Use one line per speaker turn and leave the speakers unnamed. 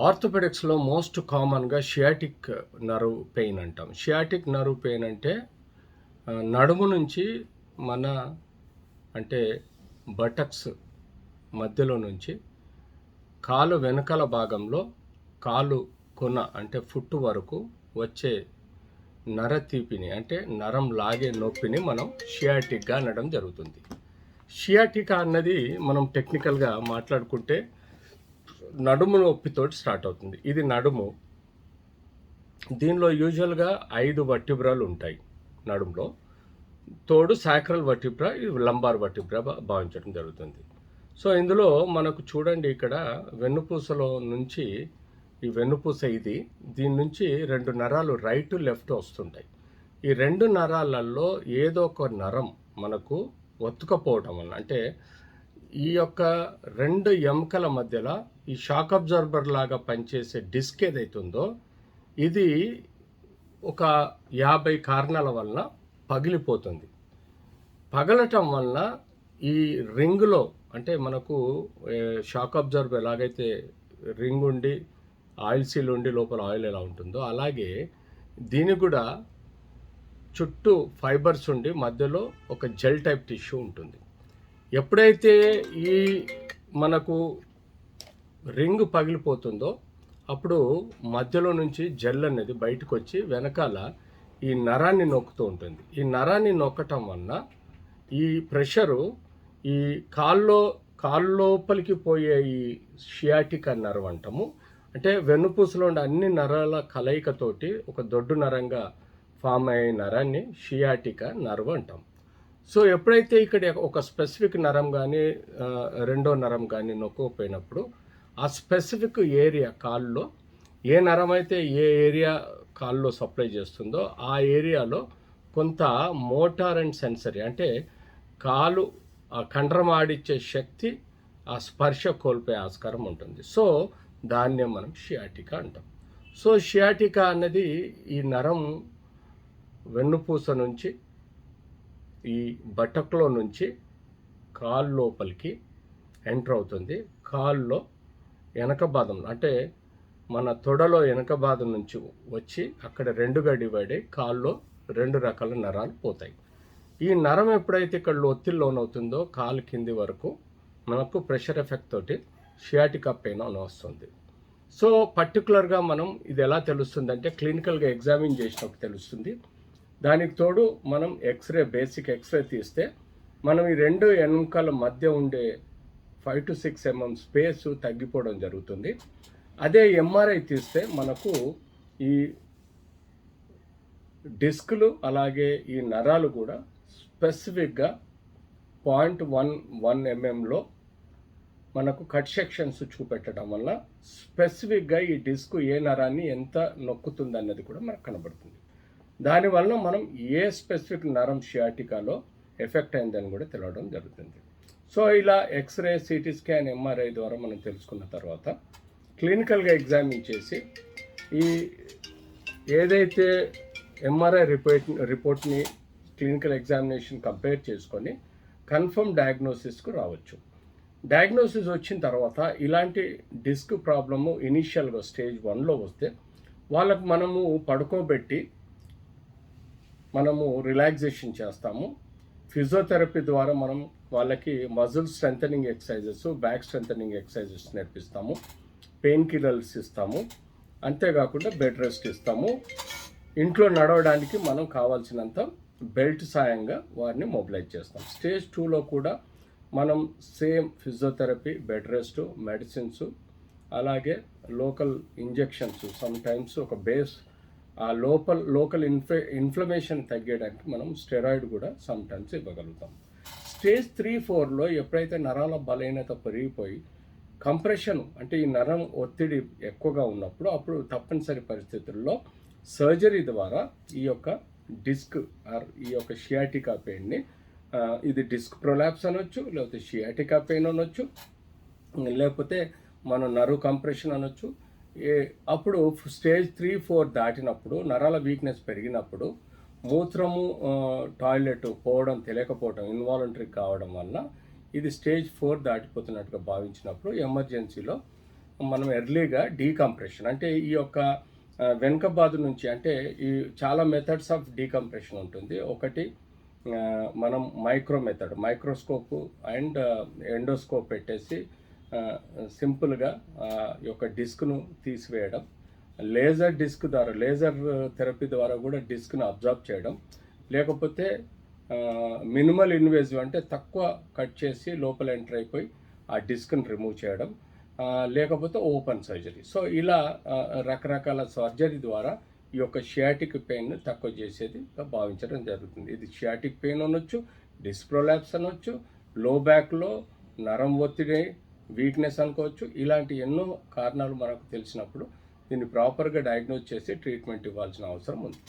ఆర్థోపెడిక్స్లో most కామన్గా sciatic nerve pain అంటాం. Sciatic nerve pain అంటే నడుము నుంచి మన అంటే బటక్స్ మధ్యలో నుంచి కాలు వెనకాల భాగంలో కాలు కొన అంటే ఫుట్ వరకు వచ్చే నర తీపిని అంటే నరం లాగే నొప్పిని మనం షియాటిక్గా అనడం జరుగుతుంది. షియాటికా అన్నది మనం టెక్నికల్గా మాట్లాడుకుంటే నడుము నొప్పితోటి స్టార్ట్ అవుతుంది. ఇది నడుము. దీనిలో యూజువల్గా ఐదు వట్టిబ్రాలు ఉంటాయి నడుములో. తోడు సాక్రల్ వటిబ్రా ఇది లంబార్ వటిబ్రా భావించడం జరుగుతుంది. సో ఇందులో మనకు చూడండి ఇక్కడ వెన్నుపూసలో నుంచి ఈ వెన్నుపూస ఇది దీని నుంచి రెండు నరాలు రైట్ లెఫ్ట్ వస్తుంటాయి. ఈ రెండు నరాలలో ఏదో ఒక నరం మనకు ఒత్తుకపోవటం వల్ల అంటే ఈ యొక్క రెండు ఎముకల మధ్యలో ఈ షాక్ అబ్జర్బర్ లాగా పనిచేసే డిస్క్ ఏదైతుందో ఇది ఒక యాభై కారణాల వలన పగిలిపోతుంది. పగలటం వలన ఈ రింగ్లో అంటే మనకు షాక్ అబ్జర్బర్ ఎలాగైతే రింగ్ ఉండి ఆయిల్ సీల్ ఉండి లోపల ఆయిల్ ఎలా ఉంటుందో అలాగే దీని కూడా చుట్టూ ఫైబర్స్ ఉండి మధ్యలో ఒక జెల్ టైప్ టిష్యూ ఉంటుంది. ఎప్పుడైతే ఈ మనకు రింగ్ పగిలిపోతుందో అప్పుడు మధ్యలో నుంచి జెల్ అనేది బయటకు వచ్చి వెనకాల ఈ నరాన్ని నొక్కుతూ ఉంటుంది. ఈ నరాన్ని నొక్కటం వలన ఈ ప్రెషరు ఈ కాల్లో కాళ్ళ లోపలికి పోయే ఈ షియాటిక్ నర్వ్ అంటాము. అంటే వెన్నుపూసలో ఉండే అన్ని నరాల కలయికతోటి ఒక దొడ్డు నరంగా ఫామ్ అయ్యే నరాన్ని షియాటిక నర్వ్ అంటాం. సో ఎప్పుడైతే ఇక్కడ ఒక స్పెసిఫిక్ నరం కానీ రెండో నరం కానీ నొక్కకపోయినప్పుడు ఆ స్పెసిఫిక్ ఏరియా కాల్లో ఏ నరం అయితే ఏ ఏరియా కాల్లో సప్లై చేస్తుందో ఆ ఏరియాలో కొంత మోటార్ అండ్ సెన్సరీ అంటే కాలు ఆ కండరం ఆడిచ్చే శక్తి ఆ స్పర్శ కోల్పోయే ఆస్కారం ఉంటుంది. సో దాన్నే మనం షియాటికా అంటాం. సో షియాటికా అన్నది ఈ నరం వెన్నుపూస నుంచి ఈ బటక్లో నుంచి కాలు లోపలికి ఎంటర్ అవుతుంది. కాల్లో వెనక భాగం అంటే మన తొడలో వెనక భాగం నుంచి వచ్చి అక్కడ రెండుగా డివైడ్ అయ్యి కాల్లో రెండు రకాల నరాలు పోతాయి. ఈ నరం ఎప్పుడైతే ఇక్కడ ఒత్తిడి లోనవుతుందో కాలు కింది వరకు మనకు ప్రెషర్ ఎఫెక్ట్ తోటి షియాటికా పెయిన్ అని వస్తుంది. సో పర్టికులర్గా మనం ఇది ఎలా తెలుస్తుంది అంటే క్లినికల్గా ఎగ్జామిన్ చేసినప్పుడు తెలుస్తుంది. దానికి తోడు మనం ఎక్స్రే బేసిక్ ఎక్స్రే తీస్తే మనం ఈ రెండు ఎముకల మధ్య ఉండే five to six MM space తగ్గిపోవడం జరుగుతుంది. అదే ఎంఆర్ఐ తీస్తే మనకు ఈ డిస్క్లు అలాగే ఈ నరాలు కూడా స్పెసిఫిక్గా పాయింట్ వన్ వన్ ఎంఎంలో మనకు కట్ సెక్షన్స్ చూపెట్టడం వల్ల స్పెసిఫిక్గా ఈ డిస్క్ ఏ నరాన్ని ఎంత నొక్కుతుంది అన్నది కూడా మనకు కనబడుతుంది. దానివల్ల మనం ఏ స్పెసిఫిక్ నరం షియాటికాలో ఎఫెక్ట్ అయిందని కూడా తెలవడం జరుగుతుంది. సో ఇలా ఎక్స్రే సిటీ స్కాన్ ఎంఆర్ఐ ద్వారా మనం తెలుసుకున్న తర్వాత క్లినికల్గా ఎగ్జామిన్ చేసి ఈ ఏదైతే ఎంఆర్ఐ రిపోర్ట్ రిపోర్ట్ని క్లినికల్ ఎగ్జామినేషన్ కంపేర్ చేసుకొని కన్ఫర్మ్ డయాగ్నోసిస్కు రావచ్చు. డయాగ్నోసిస్ వచ్చిన తర్వాత ఇలాంటి డిస్క్ ప్రాబ్లము ఇనీషియల్గా స్టేజ్ వన్లో వస్తే వాళ్ళకు మనము పడుకోబెట్టి మనము రిలాక్సేషన్ చేస్తాము. ఫిజియోథెరపీ ద్వారా మనం వాళ్ళకి muscle strengthening exercises back strengthening exercises నేర్పిస్తాము. Pain killers ఇస్తాము. అంతేకాకుండా బెడ్ రెస్ట్ ఇస్తాము. ఇంట్లో నడవడానికి మనం కావాల్సినంత బెల్ట్ సాయంగా వారిని మొబిలైజ్ చేస్తాం. స్టేజ్ టూలో కూడా మనం same physiotherapy bed rest medicines అలాగే లోకల్ ఇంజెక్షన్స్ సమ్ టైమ్స్ ఒక బేస్ ఆ లోపల లోకల్ ఇన్ఫ్లే ఇన్ఫ్లమేషన్ తగ్గడానికి మనం స్టెరాయిడ్ కూడా సమ్టైమ్స్ ఇవ్వగలుగుతాం. స్టేజ్ త్రీ ఫోర్లో ఎప్పుడైతే నరాల బలహీనత పెరిగిపోయి కంప్రెషన్ అంటే ఈ నరం ఒత్తిడి ఎక్కువగా ఉన్నప్పుడు అప్పుడు తప్పనిసరి పరిస్థితుల్లో సర్జరీ ద్వారా ఈ యొక్క డిస్క్ ఆర్ ఈ యొక్క షియాటికా పెయిన్ని ఇది డిస్క్ ప్రొలాప్స్ అనొచ్చు లేకపోతే షియాటికా పెయిన్ అనొచ్చు లేకపోతే మన నరు కంప్రెషన్ అనొచ్చు అప్పుడు స్టేజ్ త్రీ ఫోర్ దాటినప్పుడు నరాల వీక్నెస్ పెరిగినప్పుడు మూత్రము టాయిలెట్ పోవడం తెలియకపోవడం ఇన్వాలంటరీ కావడం వలన ఇది స్టేజ్ ఫోర్ దాటిపోతున్నట్టుగా భావించినప్పుడు ఎమర్జెన్సీలో మనం ఎర్లీగా డీకంప్రెషన్ అంటే ఈ యొక్క వెనుక బాధ నుంచి అంటే ఈ చాలా మెథడ్స్ ఆఫ్ డీకంప్రెషన్ ఉంటుంది. ఒకటి మనం micro method microscope and endoscope పెట్టేసి సింపుల్గా ఈ యొక్క డిస్క్ను తీసివేయడం లేజర్ డిస్క్ ద్వారా లేజర్ థెరపీ ద్వారా కూడా డిస్క్ను అబ్జర్వ్ చేయడం లేకపోతే మినిమల్ ఇన్వేజివ్ అంటే తక్కువ కట్ చేసి లోపల ఎంటర్ అయిపోయి ఆ డిస్క్ని రిమూవ్ చేయడం లేకపోతే ఓపెన్ సర్జరీ. సో ఇలా రకరకాల సర్జరీ ద్వారా ఈ యొక్క షియాటిక్ పెయిన్ తక్కువ చేసేది భావించడం జరుగుతుంది. ఇది షియాటిక్ పెయిన్ అనొచ్చు డిస్ప్రోలాప్స్ అనొచ్చు లో బ్యాక్లో నరం ఒత్తిడి వీక్నెస్ అనుకోవచ్చు. ఇలాంటి ఎన్నో కారణాలు మనకు తెలిసినప్పుడు దీన్ని ప్రాపర్గా డయాగ్నోజ్ చేసి ట్రీట్మెంట్ ఇవ్వాల్సిన అవసరం ఉంది.